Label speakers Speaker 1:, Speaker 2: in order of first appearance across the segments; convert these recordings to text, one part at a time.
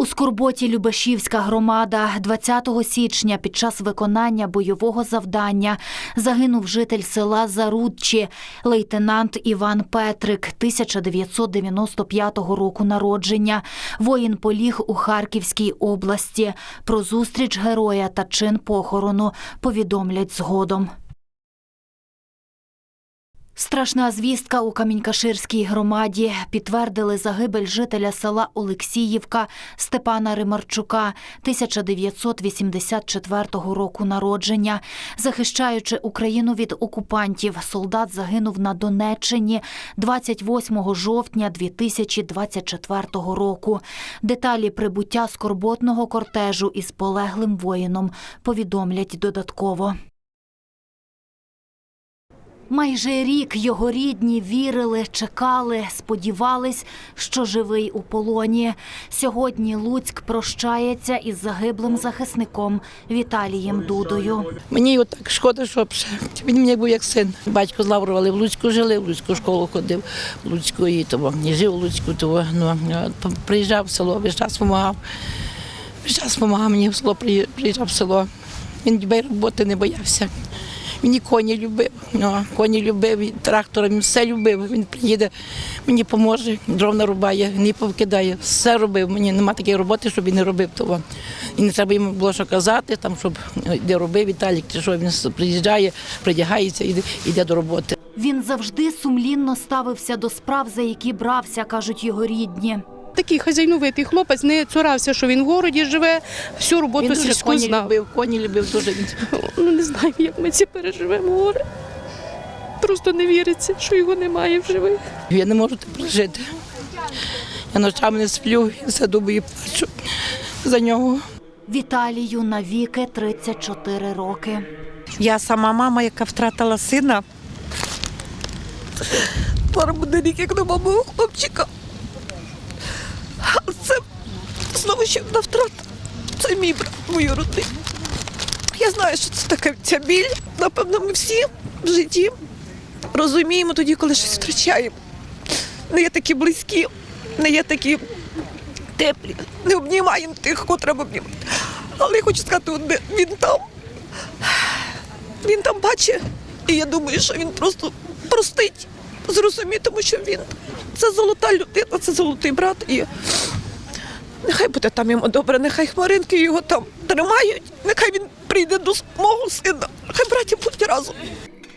Speaker 1: У Скорботі Любешівська громада 20 січня під час виконання бойового завдання загинув житель села Зарудчі, лейтенант Іван Петрик, 1995 року народження. Воїн поліг у Харківській області. Про зустріч героя та чин похорону повідомлять згодом. Страшна звістка у Камінькаширській громаді підтвердили загибель жителя села Олексіївка Степана Римарчука 1984 року народження. Захищаючи Україну від окупантів, солдат загинув на Донеччині 28 жовтня 2024 року. Деталі прибуття скорботного кортежу із полеглим воїном повідомлять додатково. Майже рік його рідні вірили, чекали, сподівались, що живий у полоні. Сьогодні Луцьк прощається із загиблим захисником Віталієм Дудою.
Speaker 2: Мені його так шкода, що він мені був як син. Батько з Лаврова в Луцьку жили, в Луцьку школу ходив, в Луцьку і того, не жив у Луцьку, того, ну, приїжджав в село, весь час допомагав. Весь час допомагав мені в село, приїжджав в село. Він роботи не боявся. Він і коні любив, ну, коні любив, і трактора, все любив. Він приїде, мені поможе, дров нарубає, не повкидає, все робив. Мені нема такої роботи, щоб він не робив того. І не треба йому було що казати, там, щоб е, де робив Віталік, чи що він приїжджає, придягається, іде, йде до роботи.
Speaker 1: Він завжди сумлінно ставився до справ, за які брався, кажуть його рідні.
Speaker 3: Такий хазяйновитий хлопець не цурався, що він в городі живе, всю роботу
Speaker 2: Він дуже
Speaker 3: сільську
Speaker 2: коні
Speaker 3: знав.
Speaker 2: любив, коні любив дуже.
Speaker 3: Ну не знаю, як ми ці переживемо горе. Просто не віриться, що його немає в живих.
Speaker 2: Я не можу тепер жити. Я ночами не сплю, і все думаю, плачу за нього.
Speaker 1: Віталію навіки 34 роки.
Speaker 4: Я сама мама, яка втратила сина. Зараз буде рік, як нема мого хлопчика. А Це знову ще одна втрата. Це мій брат, мою родину. Я знаю, що це така ця біль. Напевно, ми всі в житті розуміємо тоді, коли щось втрачаємо. Не є такі близькі, не є такі теплі, не обнімаємо тих, кого треба обнімати. Але я хочу сказати, одне, він там. Він там бачить, і я думаю, що він просто простить, зрозуміє, тому що він це золота людина, це золотий брат. І нехай буде там йому добре, нехай хмаринки його там тримають, нехай він прийде до мого сина, нехай браті будуть разом.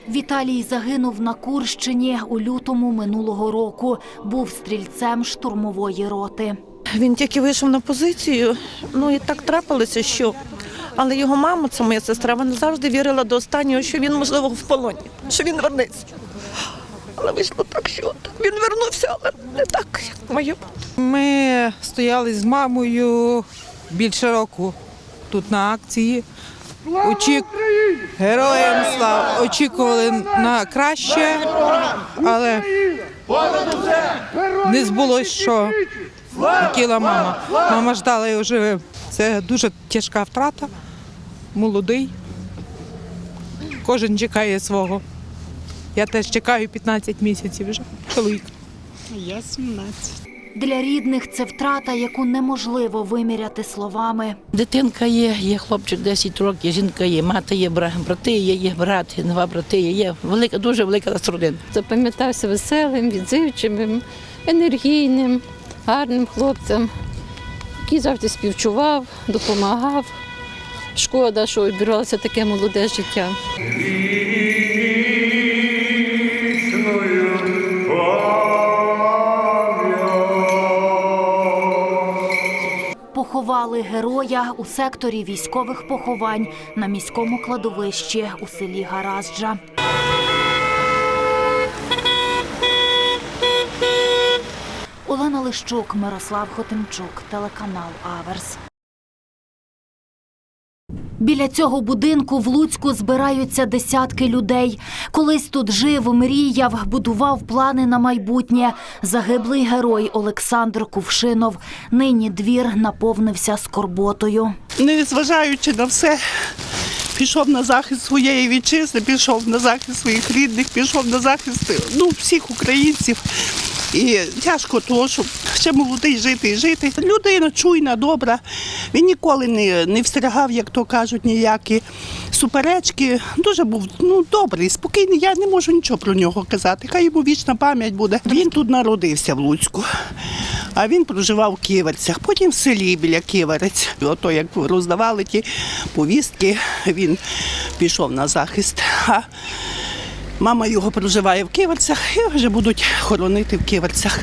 Speaker 1: Віталій загинув на Курщині у лютому минулого року. Був стрільцем штурмової роти.
Speaker 4: Він тільки вийшов на позицію, ну і так трапилося, що. Але його мама, це моя сестра, вона завжди вірила до останнього, що він, можливо, в полоні, що він вернеться. Але вийшло так, що він вернувся, але не так, як моє.
Speaker 5: Ми стояли з мамою більше року тут на акції. Очік... Героям слава очікували на краще, але не збулось, що хотіла мама. Мама ждала його живим. Це дуже тяжка втрата, молодий. Кожен чекає свого. Я теж чекаю 15 місяців вже чоловік.
Speaker 6: Я 17.
Speaker 1: Для рідних це втрата, яку неможливо виміряти словами.
Speaker 2: Дитинка є, є хлопчик 10 років, жінка є, мати є, брати є, є брат, два брати є. Є велика, дуже велика нас родина.
Speaker 7: запам'ятався веселим, відзивчивим, енергійним, гарним хлопцем, який завжди співчував, допомагав. Шкода, що обірвалося таке молоде життя.
Speaker 1: Поховали героя у секторі військових поховань на міському кладовищі у селі Гаразджа. Олена Лищук, Мирослав Хотимчук, телеканал Аверс. Біля цього будинку в Луцьку збираються десятки людей. Колись тут жив, мріяв, будував плани на майбутнє. Загиблий герой Олександр Кувшинов. Нині двір наповнився скорботою.
Speaker 6: Незважаючи на все, пішов на захист своєї вітчизни, пішов на захист своїх рідних, пішов на захист ну, всіх українців. І тяжко того, щоб ще молодий жити і жити. Людина чуйна, добра. Він ніколи не, не встрягав, як то кажуть, ніякі суперечки. Дуже був ну, добрий, спокійний. Я не можу нічого про нього казати. Хай йому вічна пам'ять буде. Він тут народився в Луцьку. А він проживав в Ківерцях, потім в селі біля Ківерець. Ото як роздавали ті повістки, він пішов на захист. А мама його проживає в Ківерцях і вже будуть хоронити в Ківерцях.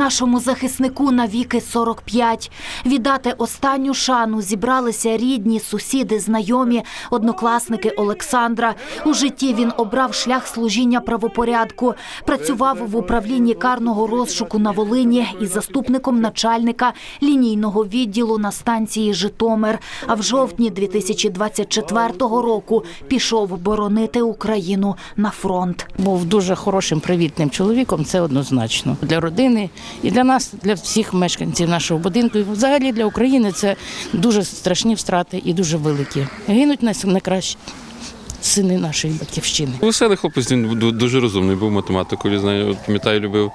Speaker 1: Нашому захиснику навіки 45. Віддати останню шану зібралися рідні, сусіди, знайомі, однокласники Олександра. У житті він обрав шлях служіння правопорядку. Працював в управлінні карного розшуку на Волині і заступником начальника лінійного відділу на станції Житомир. А в жовтні 2024 року пішов боронити Україну на фронт.
Speaker 2: Був дуже хорошим, привітним чоловіком, це однозначно. Для родини і для нас, для всіх мешканців нашого будинку. І взагалі для України це дуже страшні втрати і дуже великі. Гинуть нас найкращі сини нашої батьківщини.
Speaker 8: Веселий хлопець, він ду- дуже розумний, був математикою, знаю, пам'ятаю, любив.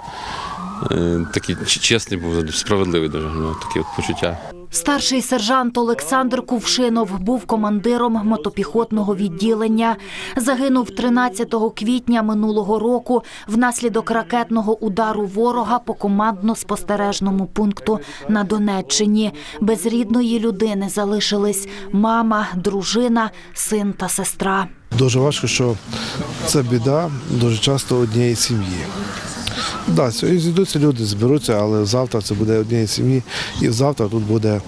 Speaker 8: Е, Такий чесний був, справедливий дуже, ну, такі от почуття.
Speaker 1: Старший сержант Олександр Кувшинов був командиром мотопіхотного відділення. Загинув 13 квітня минулого року внаслідок ракетного удару ворога по командно-спостережному пункту на Донеччині. Без рідної людини залишились мама, дружина, син та сестра.
Speaker 9: Дуже важко, що це біда дуже часто однієї сім'ї. Да, зійдуться люди, зберуться, але завтра це буде однієї сім'ї, і завтра тут буде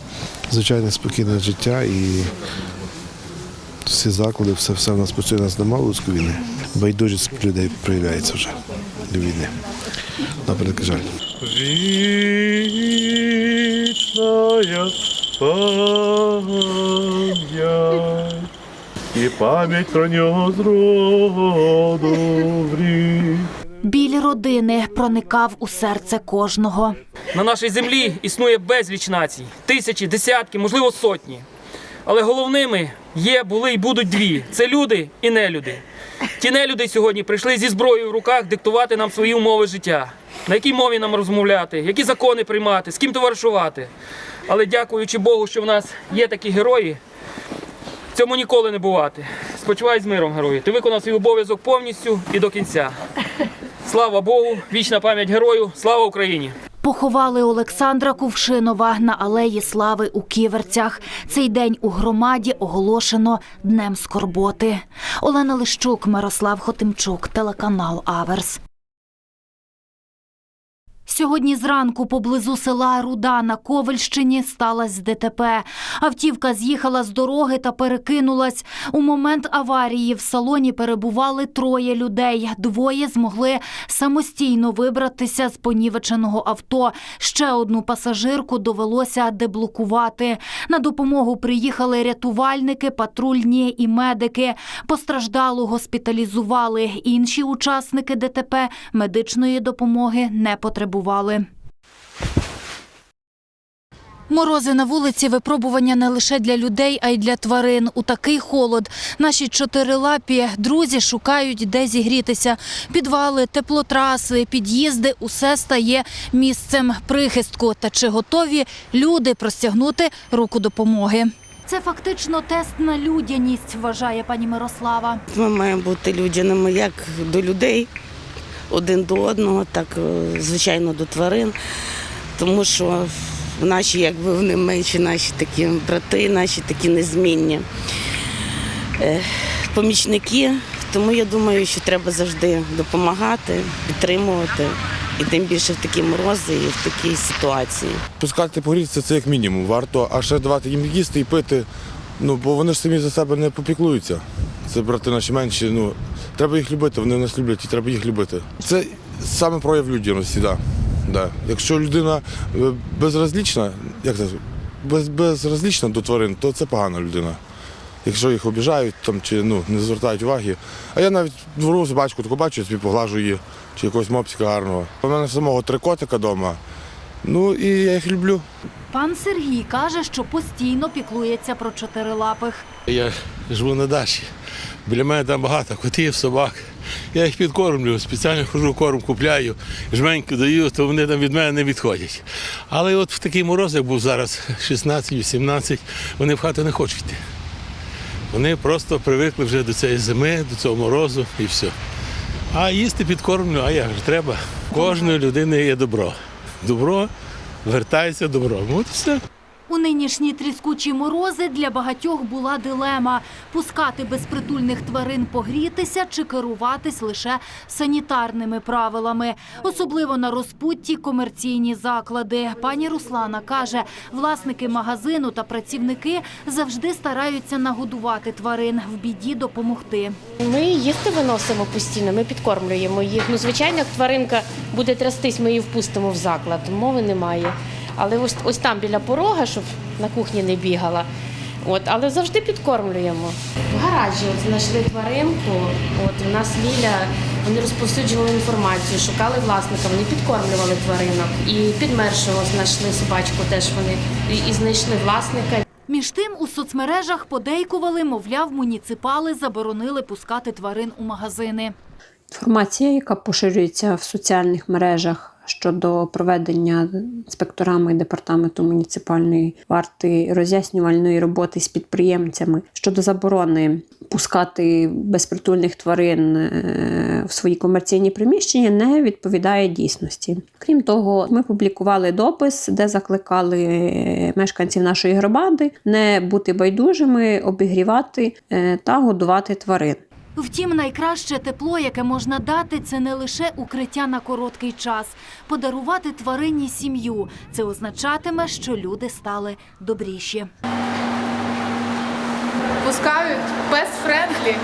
Speaker 9: звичайне спокійне життя і всі заклади, все, все в нас працює, нас немає луцьку війни. Байдужість людей проявляється вже до війни. На превеликий жаль.
Speaker 10: Вечная пам'ять, і пам'ять про нього з роду в рік.
Speaker 1: Біль родини проникав у серце кожного.
Speaker 11: На нашій землі існує безліч націй, тисячі, десятки, можливо, сотні. Але головними є, були і будуть дві: це люди і нелюди. Ті нелюди сьогодні прийшли зі зброєю в руках диктувати нам свої умови життя, на якій мові нам розмовляти, які закони приймати, з ким товаришувати. Але дякуючи Богу, що в нас є такі герої, цьому ніколи не бувати. Спочивай з миром, герої. Ти виконав свій обов'язок повністю і до кінця. Слава Богу, вічна пам'ять герою, слава Україні!
Speaker 1: Поховали Олександра Кувшинова на алеї Слави у Ківерцях. Цей день у громаді оголошено Днем скорботи. Олена Лищук, Мирослав Хотимчук, телеканал Аверс. Сьогодні зранку поблизу села Руда на Ковальщині сталося ДТП. Автівка з'їхала з дороги та перекинулась. У момент аварії в салоні перебували троє людей. Двоє змогли самостійно вибратися з понівеченого авто. Ще одну пасажирку довелося деблокувати. На допомогу приїхали рятувальники, патрульні і медики. Постраждалу госпіталізували. Інші учасники ДТП медичної допомоги не потребували. Морози на вулиці випробування не лише для людей, а й для тварин. У такий холод наші чотирилапі друзі шукають, де зігрітися. Підвали, теплотраси, під'їзди усе стає місцем прихистку. Та чи готові люди простягнути руку допомоги? Це фактично тест на людяність, вважає пані Мирослава.
Speaker 12: Ми маємо бути людяними як до людей, один до одного, так е, звичайно до тварин. Тому що наші, якби вони менші, наші такі брати, наші такі незмінні е, помічники. Тому я думаю, що треба завжди допомагати, підтримувати. І тим більше в такі морози і в такій ситуації.
Speaker 10: Пускати погрітися це як мінімум. Варто, а ще давати їм їсти і пити. Ну, бо вони ж самі за себе не попіклуються. Це брати наші менші. Ну, треба їх любити, вони нас люблять і треба їх любити. Це саме прояв людяності, да. Да. Якщо людина е, безразлічна, як це, без, безразлічна до тварин, то це погана людина. Якщо їх обіжають там, чи ну, не звертають уваги. А я навіть двору собачку таку бачу, собі поглажу її, чи якогось мопсика гарного. У мене самого три котика вдома Ну і я їх люблю.
Speaker 1: Пан Сергій каже, що постійно піклується про чотирилапих.
Speaker 13: Я живу на дачі. Біля мене там багато котів, собак. Я їх підкормлюю, спеціально хожу, корм купляю, жменьку даю, то вони там від мене не відходять. Але от в такий мороз, як був зараз, 16-18, вони в хату не хочуть йти. Вони просто привикли вже до цієї зими, до цього морозу і все. А їсти підкормлю, а як же треба? Кожної людини є добро. Добро вертається добром. От і все.
Speaker 1: У нинішні тріскучі морози для багатьох була дилема – пускати безпритульних тварин погрітися чи керуватись лише санітарними правилами. Особливо на розпутті комерційні заклади. Пані Руслана каже, власники магазину та працівники завжди стараються нагодувати тварин, в біді допомогти.
Speaker 14: Ми їсти виносимо постійно, ми підкормлюємо їх. Ну, звичайно, як тваринка буде трястись, ми її впустимо в заклад, мови немає. Але ось, ось там біля порога, щоб на кухні не бігала. От, але завжди підкормлюємо. В гаражі от знайшли тваринку. От у нас Ліля, вони розповсюджували інформацію, шукали власника, вони підкормлювали тваринок. І підмершого знайшли собачку, теж вони і, і знайшли власника.
Speaker 1: Між тим у соцмережах подейкували, мовляв, муніципали заборонили пускати тварин у магазини.
Speaker 15: Інформація, яка поширюється в соціальних мережах щодо проведення інспекторами департаменту муніципальної варти роз'яснювальної роботи з підприємцями щодо заборони пускати безпритульних тварин е, в свої комерційні приміщення, не відповідає дійсності. Крім того, ми публікували допис, де закликали е, мешканців нашої громади не бути байдужими, обігрівати е, та годувати тварин.
Speaker 1: Втім, найкраще тепло, яке можна дати, це не лише укриття на короткий час. Подарувати тварині сім'ю. Це означатиме, що люди стали добріші.
Speaker 3: Пускають без френдлі.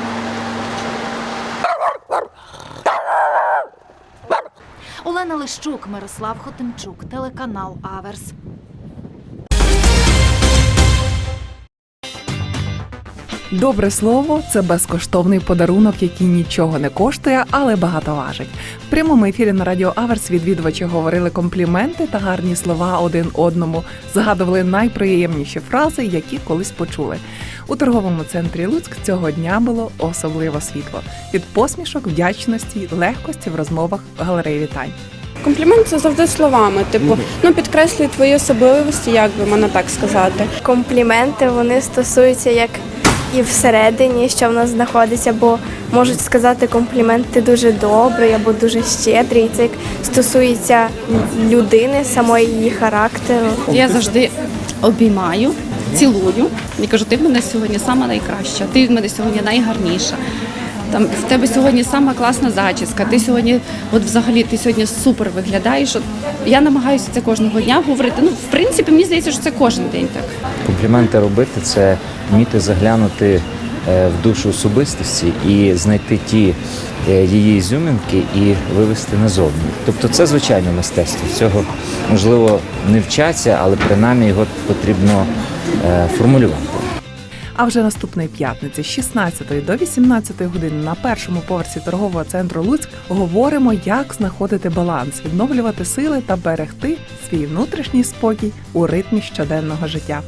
Speaker 1: Олена Лищук, Мирослав Хотимчук, телеканал Аверс.
Speaker 16: Добре слово це безкоштовний подарунок, який нічого не коштує, але багато важить. В прямому ефірі на радіо Аверс відвідувачі говорили компліменти та гарні слова один одному, згадували найприємніші фрази, які колись почули. У торговому центрі Луцьк цього дня було особливо світло від посмішок, вдячності, легкості в розмовах галереї вітань.
Speaker 17: Комплімент це завжди словами. Типу, ну підкреслює твої особливості, як би можна так сказати.
Speaker 18: Компліменти вони стосуються як і всередині, що в нас знаходиться, бо можуть сказати комплімент ти дуже добрий або дуже щедрий. Це як стосується людини, самої її характеру.
Speaker 19: Я завжди обіймаю, цілую і кажу, ти в мене сьогодні сама найкраща, ти в мене сьогодні найгарніша. Там в тебе сьогодні сама класна зачіска. Ти сьогодні, от взагалі, ти сьогодні супер виглядаєш. От я намагаюся це кожного дня говорити. Ну, в принципі, мені здається, що це кожен день так.
Speaker 20: Компліменти робити це вміти заглянути е, в душу особистості і знайти ті е, її ізюминки і вивести назовні. Тобто це звичайне мистецтво. Цього можливо не вчаться, але принаймні його потрібно е, формулювати.
Speaker 16: А вже наступної п'ятниці з 16 до 18 години на першому поверсі торгового центру Луцьк говоримо, як знаходити баланс, відновлювати сили та берегти свій внутрішній спокій у ритмі щоденного життя.